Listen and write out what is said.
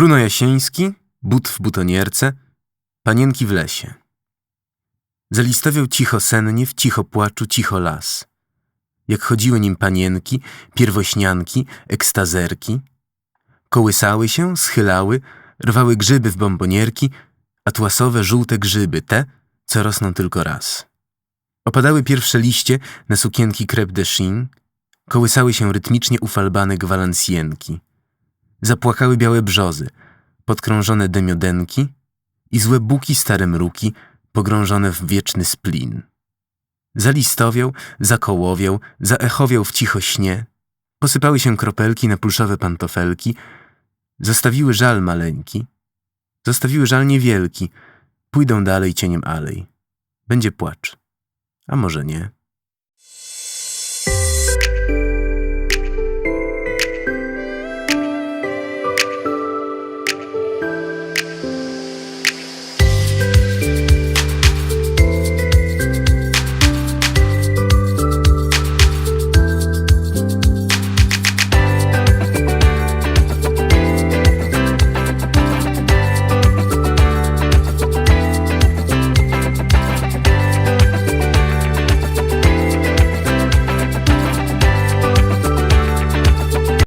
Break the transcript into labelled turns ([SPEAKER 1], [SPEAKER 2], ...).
[SPEAKER 1] Bruno Jasieński, but w butonierce, panienki w lesie. Zalistawiał cicho sennie, w cicho płaczu, cicho las. Jak chodziły nim panienki, pierwośnianki, ekstazerki. Kołysały się, schylały, rwały grzyby w bombonierki, atłasowe, żółte grzyby, te, co rosną tylko raz. Opadały pierwsze liście na sukienki crêpe de chine, kołysały się rytmicznie ufalbane gwalancjenki. Zapłakały białe brzozy, podkrążone demiodenki i złe buki stare mruki, pogrążone w wieczny splin. Zalistowiał, zakołowiał, zaechowiał w cicho śnie, posypały się kropelki na pluszowe pantofelki, zostawiły żal maleńki, zostawiły żal niewielki, pójdą dalej cieniem alej. Będzie płacz, a może nie.